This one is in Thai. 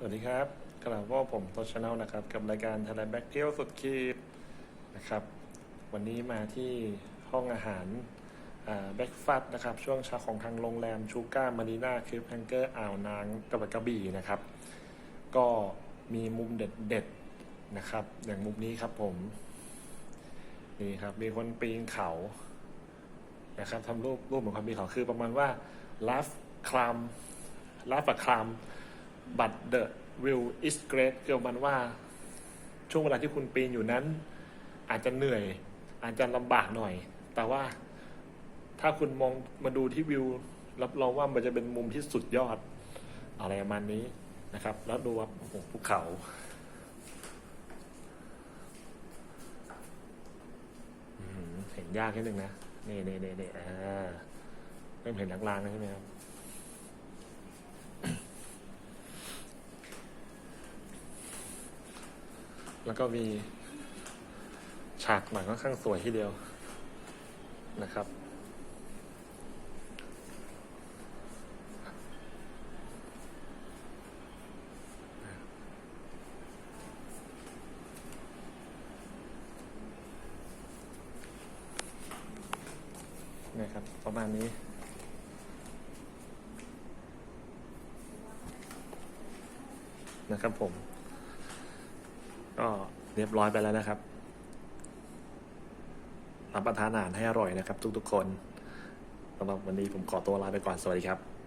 สวัสดีครับกลับว่าผมโตชาแนลนะครับ กับรายการทะเลแบ็กเที่ยวสุดคีบนะครับ วันนี้มาที่ห้องอาหารแบ็กฟัดนะครับ ช่วงเช้าของทางโรงแรมชูการ์มารีนาคลิปแฮงเกอร์อ่าวนางกระบกระบี่นะครับ ก็มีมุมเด็ดๆนะครับ อย่างมุมนี้ครับผม นี่ครับ มีคนปีนเขานะครับทำรูปรูปเหมือนคนปีนเขาคือประมาณว่า laugh climb laugh a climb but the view is great คือประมันว่า ช่วงเวลาที่คุณปีนอยู่นั้น อาจจะเหนื่อย อาจจะลำบากหน่อย แต่ว่าถ้าคุณมองมาดูที่วิว รับรองว่ามันจะเป็นมุมที่สุดยอด อะไรประมาณนี้นะครับ แล้วดูว่าโอ้โหภูเขาเห็นยากนิดนึงนะ นี่นี่นี่นี่อ่าเริ่มเห็นลางๆแล้วใช่ไหมครับ แล้วก็มีฉากหนังค่อนข้างสวยทีเดียวนะครับ นะครับ ประมาณนี้นะครับผม ก็เรียบร้อยไปแล้วนะครับรับประทานอาหารให้อร่อยนะครับ ทุกๆคนสำหรับวันนี้ผมขอตัวลาไปก่อน สวัสดีครับ